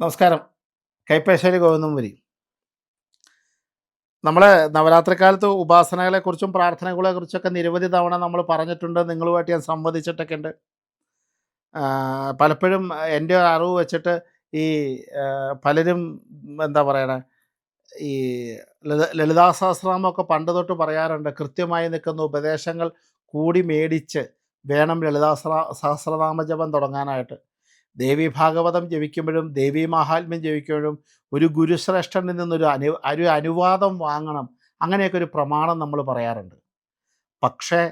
നമസ്കാരം. കൈപ്പേശ്ശേരി ഗോവിന്ദംപുരി നമ്മൾ നവരാത്രിക്കാലത്ത് ഉപാസനകളെക്കുറിച്ചും പ്രാർത്ഥനകളെക്കുറിച്ചൊക്കെ നിരവധി തവണ നമ്മൾ പറഞ്ഞിട്ടുണ്ട്. നിങ്ങളുമായിട്ട് ഞാൻ സംവദിച്ചിട്ടൊക്കെ ഉണ്ട്. പലപ്പോഴും എന്റെ അറിവ് വെച്ചിട്ട് ഈ പലരും എന്താ പറയണ ഈ ലളിത സഹസ്രനാമമൊക്കെ പണ്ട് തൊട്ട് പറയാറുണ്ട്. കൃത്യമായി നിൽക്കുന്ന ഉപദേശങ്ങൾ കൂടി മേടിച്ച് വേണം ലളിതാ സഹ- സഹസ്രനാമ ജപം തുടങ്ങാനായിട്ട്. ദേവി ഭാഗവതം ജപിക്കുമ്പോഴും ദേവി മഹാത്മ്യം ജപിക്കുമ്പോഴും ഒരു ഗുരുശ്രേഷ്ഠനിൽ നിന്നൊരു അനു ഒരു അനുവാദം വാങ്ങണം. അങ്ങനെയൊക്കെ ഒരു പ്രമാണം നമ്മൾ പറയാറുണ്ട്. പക്ഷേ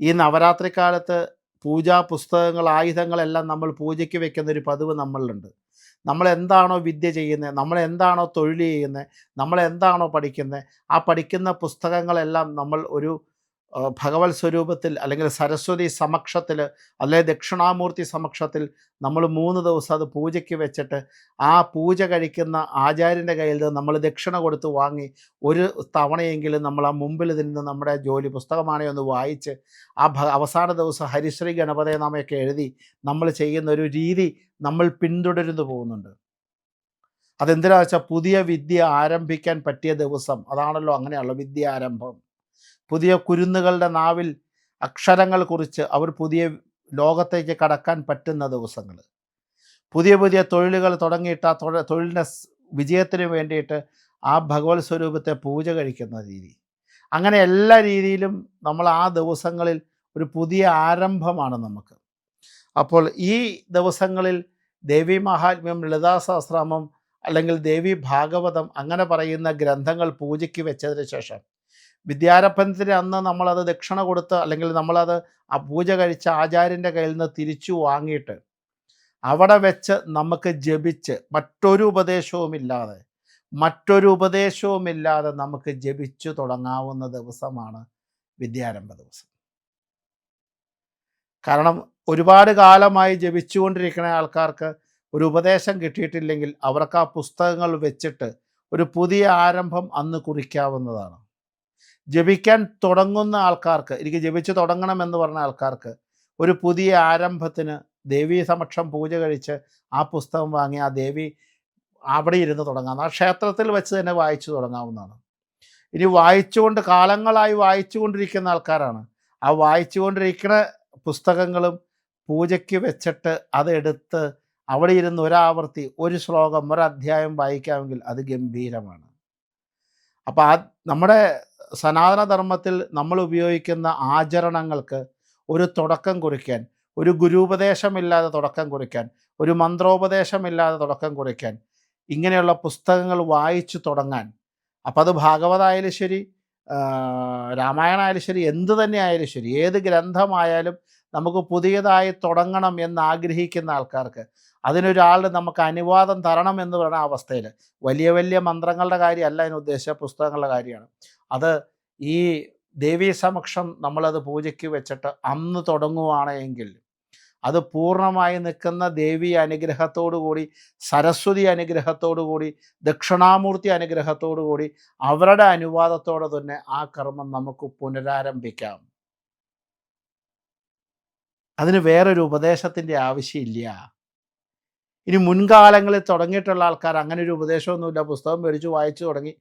ഈ നവരാത്രി കാലത്ത് പൂജാ പുസ്തകങ്ങൾ ആയുധങ്ങളെല്ലാം നമ്മൾ പൂജയ്ക്ക് വെക്കുന്ന ഒരു പതിവ് നമ്മളിലുണ്ട്. നമ്മൾ എന്താണോ വിദ്യ ചെയ്യുന്നത് നമ്മൾ എന്താണോ തൊഴിൽ ചെയ്യുന്നത് നമ്മൾ എന്താണോ പഠിക്കുന്നത് ആ പഠിക്കുന്ന പുസ്തകങ്ങളെല്ലാം നമ്മൾ ഒരു ഭഗവത് സ്വരൂപത്തിൽ അല്ലെങ്കിൽ സരസ്വതി സമക്ഷത്തിൽ അല്ലെ ദക്ഷിണാമൂർത്തി സമക്ഷത്തിൽ നമ്മൾ മൂന്ന് ദിവസം അത് പൂജയ്ക്ക് വെച്ചിട്ട് ആ പൂജ കഴിക്കുന്ന ആചാര്യന്റെ കയ്യിൽ നിന്ന് നമ്മൾ ദക്ഷിണ കൊടുത്ത് വാങ്ങി ഒരു തവണയെങ്കിലും നമ്മൾ ആ മുമ്പിൽ നിന്ന് നമ്മുടെ ജോലി പുസ്തകമാണേ ഒന്ന് വായിച്ച് ആ അവസാന ദിവസം ഹരിശ്രീ ഗണപതയെ നാമയൊക്കെ എഴുതി നമ്മൾ ചെയ്യുന്ന ഒരു രീതി നമ്മൾ പിന്തുടരുന്നു പോകുന്നുണ്ട്. അതെന്തിനാ വെച്ചാൽ പുതിയ വിദ്യ ആരംഭിക്കാൻ പറ്റിയ ദിവസം അതാണല്ലോ അങ്ങനെയുള്ള വിദ്യ ആരംഭം പുതിയ കുരുന്നുകളുടെ നാവിൽ അക്ഷരങ്ങൾ കുറിച്ച് അവർ പുതിയ ലോകത്തേക്ക് കടക്കാൻ പറ്റുന്ന ദിവസങ്ങൾ. പുതിയ പുതിയ തൊഴിലുകൾ തുടങ്ങിയിട്ട് ആ തൊഴ തൊഴിലിന്റെ വിജയത്തിന് വേണ്ടിയിട്ട് ആ ഭഗവത് സ്വരൂപത്തെ പൂജ കഴിക്കുന്ന രീതി. അങ്ങനെ എല്ലാ രീതിയിലും നമ്മൾ ആ ദിവസങ്ങളിൽ ഒരു പുതിയ ആരംഭമാണ് നമുക്ക്. അപ്പോൾ ഈ ദിവസങ്ങളിൽ ദേവി മഹാത്മ്യം ലളിതാസഹസ്രാമം അല്ലെങ്കിൽ ദേവി ഭാഗവതം അങ്ങനെ പറയുന്ന ഗ്രന്ഥങ്ങൾ പൂജയ്ക്ക് വെച്ചതിന് ശേഷം വിദ്യാരംഭത്തിന് അന്ന് നമ്മളത് ദക്ഷിണ കൊടുത്ത് അല്ലെങ്കിൽ നമ്മളത് ആ പൂജ കഴിച്ച ആചാര്യന്റെ കയ്യിൽ നിന്ന് തിരിച്ചു വാങ്ങിയിട്ട് അവിടെ വെച്ച് നമുക്ക് ജപിച്ച് മറ്റൊരു ഉപദേശവുമില്ലാതെ മറ്റൊരു ഉപദേശവുമില്ലാതെ നമുക്ക് ജപിച്ചു തുടങ്ങാവുന്ന ദിവസമാണ് വിദ്യാരംഭ ദിവസം. കാരണം ഒരുപാട് കാലമായി ജപിച്ചുകൊണ്ടിരിക്കുന്ന ആൾക്കാർക്ക് ഒരു ഉപദേശം കിട്ടിയിട്ടില്ലെങ്കിൽ അവർക്ക് ആ പുസ്തകങ്ങൾ വെച്ചിട്ട് ഒരു പുതിയ ആരംഭം അന്ന് കുറിക്കാവുന്നതാണ്. ജപിക്കാൻ തുടങ്ങുന്ന ആൾക്കാർക്ക് എനിക്ക് ജപിച്ച് തുടങ്ങണം എന്ന് പറഞ്ഞ ആൾക്കാർക്ക് ഒരു പുതിയ ആരംഭത്തിന് ദേവീ സമക്ഷം പൂജ കഴിച്ച് ആ പുസ്തകം വാങ്ങി ആ ദേവി അവിടെ ഇരുന്ന് തുടങ്ങാം ആ ക്ഷേത്രത്തിൽ വെച്ച് തന്നെ വായിച്ചു തുടങ്ങാവുന്നതാണ്. ഇനി വായിച്ചുകൊണ്ട് കാലങ്ങളായി വായിച്ചുകൊണ്ടിരിക്കുന്ന ആൾക്കാരാണ്. ആ വായിച്ചുകൊണ്ടിരിക്കുന്ന പുസ്തകങ്ങളും പൂജയ്ക്ക് വെച്ചിട്ട് അതെടുത്ത് അവിടെ ഇരുന്ന് ഒരാവർത്തി ഒരു ശ്ലോകം ഒരധ്യായം വായിക്കാമെങ്കിൽ അത് ഗംഭീരമാണ്. അപ്പോൾ ആ നമ്മുടെ സനാതനധർമ്മത്തിൽ നമ്മൾ ഉപയോഗിക്കുന്ന ആചരണങ്ങൾക്ക് ഒരു തുടക്കം കുറിക്കാൻ ഒരു ഗുരുപദേശമില്ലാതെ തുടക്കം കുറിക്കാൻ ഒരു മന്ത്രോപദേശമില്ലാതെ തുടക്കം കുറിക്കാൻ ഇങ്ങനെയുള്ള പുസ്തകങ്ങൾ വായിച്ചു തുടങ്ങാൻ. അപ്പം അത് ഭാഗവതായാലും ശരി രാമായണമായാലും ശരി എന്ത് തന്നെ ആയാലും ശരി ഏത് ഗ്രന്ഥമായാലും നമുക്ക് പുതിയതായി തുടങ്ങണം എന്ന് ആഗ്രഹിക്കുന്ന ആൾക്കാർക്ക് അതിനൊരാൾ നമുക്ക് അനുവാദം തരണം എന്ന് പറയുന്ന അവസ്ഥയിൽ വലിയ വലിയ മന്ത്രങ്ങളുടെ കാര്യമല്ല അതിനുദ്ദേശിച്ച പുസ്തകങ്ങളുടെ കാര്യമാണ്. അത് ഈ ദേവീ സമക്ഷം നമ്മളത് പൂജയ്ക്ക് വെച്ചിട്ട് അന്ന് തുടങ്ങുവാണെങ്കിൽ അത് പൂർണമായി നിൽക്കുന്ന ദേവി കൂടി സരസ്വതി കൂടി ദക്ഷിണാമൂർത്തി കൂടി അവരുടെ അനുവാദത്തോടെ തന്നെ ആ കർമ്മം നമുക്ക് പുനരാരംഭിക്കാം. അതിന് വേറൊരു ഉപദേശത്തിന്റെ ആവശ്യമില്ല. ഇനി മുൻകാലങ്ങളിൽ തുടങ്ങിയിട്ടുള്ള ആൾക്കാർ അങ്ങനെ ഒരു ഉപദേശമൊന്നുമില്ല. പുസ്തകം മേടിച്ചു വായിച്ചു തുടങ്ങി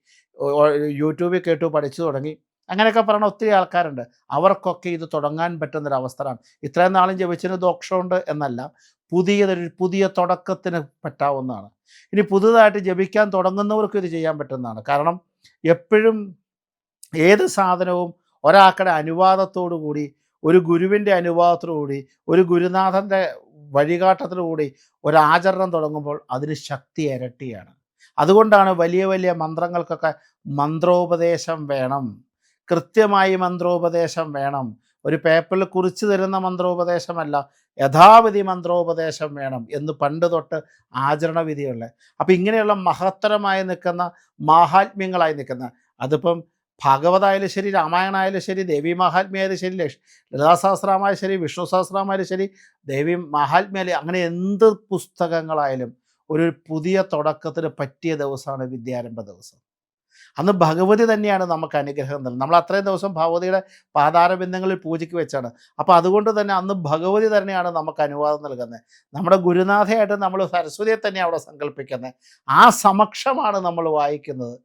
യൂട്യൂബിൽ കേട്ടു പഠിച്ചു തുടങ്ങി. അങ്ങനെയൊക്കെ പറയുന്ന ഒത്തിരി ആൾക്കാരുണ്ട്. അവർക്കൊക്കെ ഇത് തുടങ്ങാൻ പറ്റുന്നൊരവസ്ഥയാണ്. ഇത്രയും നാളും ജപിച്ചതിന് ദോഷമുണ്ട് എന്നല്ല പുതിയതൊരു പുതിയ തുടക്കത്തിന് പറ്റാവുന്നതാണ്. ഇനി പുതുതായിട്ട് ജപിക്കാൻ തുടങ്ങുന്നവർക്കും ഇത് ചെയ്യാൻ പറ്റുന്നതാണ്. കാരണം എപ്പോഴും ഏത് സാധനവും ഒരാൾക്കുടെ അനുവാദത്തോടു കൂടി ഒരു ഗുരുവിന്റെ അനുവാദത്തോടു കൂടി ഒരു ഗുരുനാഥന്റെ വഴികാട്ടത്തോടുകൂടി ഒരാചരണം തുടങ്ങുമ്പോൾ അതിന് ശക്തി ഇരട്ടിയാണ്. അതുകൊണ്ടാണ് വലിയ വലിയ മന്ത്രങ്ങൾക്കൊക്കെ മന്ത്രോപദേശം വേണം. കൃത്യമായി മന്ത്രോപദേശം വേണം. ഒരു പേപ്പറിൽ കുറിച്ച് തരുന്ന മന്ത്രോപദേശമല്ല യഥാവിധി മന്ത്രോപദേശം വേണം എന്ന് പണ്ട് തൊട്ട് ആചരണവിധിയുള്ള അപ്പം ഇങ്ങനെയുള്ള മഹത്തരമായി നിൽക്കുന്ന മാഹാത്മ്യങ്ങളായി നിൽക്കുന്ന അതിപ്പം ഭാഗവതായാലും ശരി രാമായണമായാലും ശരി ദേവി മഹാത്മ്യായാലും ശരി ലക്ഷ് ലളിതാസഹസ്രമായാലും ശരി വിഷ്ണു സഹസ്രമായാലും ശരി ദേവി മഹാത്മ്യായാലും അങ്ങനെ എന്ത് പുസ്തകങ്ങളായാലും ഒരു പുതിയ തുടക്കത്തിന് പറ്റിയ ദിവസമാണ് വിദ്യാരംഭ ദിവസം. അന്ന് ഭഗവതി തന്നെയാണ് നമുക്ക് അനുഗ്രഹം തരുന്നത് നമ്മൾ അത്രയും ദിവസം ഭഗവതിയുടെ പാതാരബിന്ദങ്ങളിൽ പൂജയ്ക്ക് വെച്ചാണ്. അപ്പോൾ അതുകൊണ്ട് തന്നെ അന്ന് ഭഗവതി തന്നെയാണ് നമുക്ക് അനുവാദം നൽകുന്നത്. നമ്മുടെ ഗുരുനാഥയായിട്ട് നമ്മൾ സരസ്വതിയെ തന്നെ അവിടെ സങ്കല്പിക്കുന്നത്. ആ സമക്ഷമാണ് നമ്മൾ വായിക്കുന്നത്.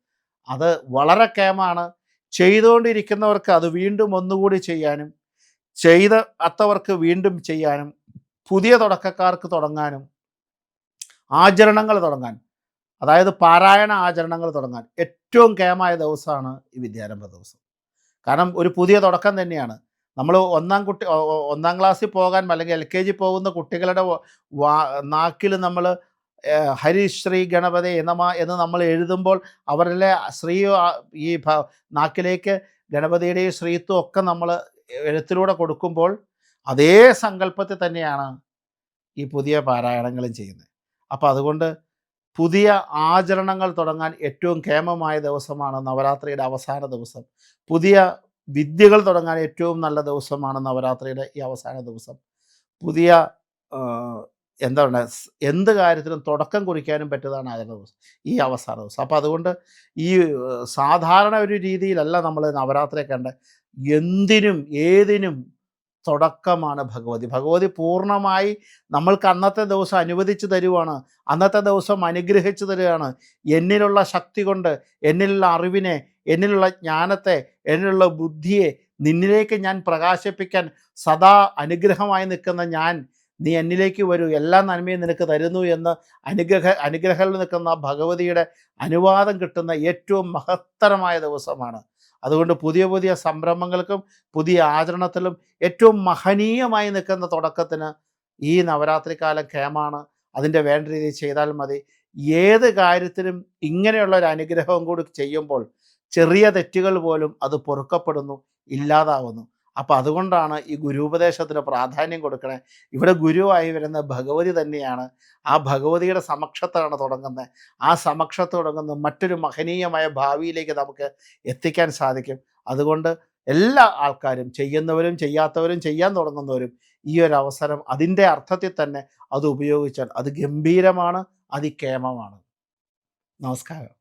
അത് വളരെ കേമാണ്. ചെയ്തുകൊണ്ടിരിക്കുന്നവർക്ക് അത് വീണ്ടും ഒന്നുകൂടി ചെയ്യാനും ചെയ്ത അത്തവർക്ക് വീണ്ടും ചെയ്യാനും പുതിയ തുടക്കക്കാർക്ക് തുടങ്ങാനും ആചരണങ്ങൾ തുടങ്ങാൻ അതായത് പാരായണ ആചരണങ്ങൾ തുടങ്ങാൻ ഏറ്റവും കേമായ ദിവസമാണ് ഈ വിദ്യാരംഭ ദിവസം. കാരണം ഒരു പുതിയ തുടക്കം തന്നെയാണ്. നമ്മൾ ഒന്നാം കുട്ടി ഒന്നാം ക്ലാസ്സിൽ പോകാൻ അല്ലെങ്കിൽ എൽ കെ ജി പോകുന്ന കുട്ടികളുടെ നാക്കിൽ നമ്മൾ ഹരി ശ്രീ ഗണപതി എന്നമ എന്ന് നമ്മൾ എഴുതുമ്പോൾ അവരിലെ ശ്രീ ഈ നാക്കിലേക്ക് ഗണപതിയുടെയും ശ്രീത്വം ഒക്കെ നമ്മൾ എഴുത്തിലൂടെ കൊടുക്കുമ്പോൾ അതേ സങ്കല്പത്തിൽ തന്നെയാണ് ഈ പുതിയ പാരായണങ്ങളും ചെയ്യുന്നത്. അപ്പോൾ അതുകൊണ്ട് പുതിയ ആചരണങ്ങൾ തുടങ്ങാൻ ഏറ്റവും ക്ഷേമമായ ദിവസമാണ് നവരാത്രിയുടെ അവസാന ദിവസം. പുതിയ വിദ്യകൾ തുടങ്ങാൻ ഏറ്റവും നല്ല ദിവസമാണ് നവരാത്രിയുടെ ഈ അവസാന ദിവസം. പുതിയ എന്താ പറയുക എന്ത് കാര്യത്തിനും തുടക്കം കുറിക്കാനും പറ്റുന്നതാണ് ആചരണ ദിവസം ഈ അവസാന ദിവസം. അപ്പോൾ അതുകൊണ്ട് ഈ സാധാരണ ഒരു രീതിയിലല്ല നമ്മൾ നവരാത്രിയെ കണ്ട്. എന്തിനും ഏതിനും തുടക്കമാണ് ഭഗവതി. ഭഗവതി പൂർണമായി നമ്മൾക്ക് അന്നത്തെ ദിവസം അനുവദിച്ചു തരുവാണ് അന്നത്തെ ദിവസം അനുഗ്രഹിച്ചു തരികയാണ് എന്നിലുള്ള ശക്തി കൊണ്ട് എന്നിലുള്ള അറിവിനെ എന്നിലുള്ള ജ്ഞാനത്തെ എന്നിലുള്ള ബുദ്ധിയെ നിന്നിലേക്ക് ഞാൻ പ്രകാശിപ്പിക്കാൻ സദാ അനുഗ്രഹമായി നിൽക്കുന്ന ഞാൻ നീ എന്നിലേക്ക് വരൂ. എല്ലാ നന്മയും നിനക്ക് തരുന്നു എന്ന് അനുഗ്രഹ അനുഗ്രഹത്തിൽ നിൽക്കുന്ന ഭഗവതിയുടെ അനുവാദം കിട്ടുന്ന ഏറ്റവും മഹത്തരമായ ദിവസമാണ്. അതുകൊണ്ട് പുതിയ പുതിയ സംരംഭങ്ങൾക്കും പുതിയ ആചരണത്തിലും ഏറ്റവും മഹനീയമായി നിൽക്കുന്ന തുടക്കത്തിന് ഈ നവരാത്രി കാലം കേമാണ് അതിന്റെ വേണ്ട രീതിയിൽ ചെയ്താൽ മതി. ഏത് കാര്യത്തിനും ഇങ്ങനെയുള്ള ഒരു അനുഗ്രഹവും കൂടി ചെയ്യുമ്പോൾ ചെറിയ തെറ്റുകൾ പോലും അത് പൊറുക്കപ്പെടുന്നു ഇല്ലാതാവുന്നു. അപ്പം അതുകൊണ്ടാണ് ഈ ഗുരുപദേശത്തിന് പ്രാധാന്യം കൊടുക്കണേ. ഇവിടെ ഗുരുവായി വരുന്ന ഭഗവതി തന്നെയാണ്. ആ ഭഗവതിയുടെ സമക്ഷത്താണ് തുടങ്ങുന്നത്. ആ സമക്ഷത്ത് തുടങ്ങുന്ന മറ്റൊരു മഹനീയമായ ഭാവിയിലേക്ക് നമുക്ക് എത്തിക്കാൻ സാധിക്കും. അതുകൊണ്ട് എല്ലാ ആൾക്കാരും ചെയ്യുന്നവരും ചെയ്യാത്തവരും ചെയ്യാൻ തുടങ്ങുന്നവരും ഈ ഒരു അവസരം അതിന്റെ അർത്ഥത്തിൽ തന്നെ അത് ഉപയോഗിച്ചാൽ അത് ഗംഭീരമാണ് അതിക്കേമമാണ്. നമസ്കാരം.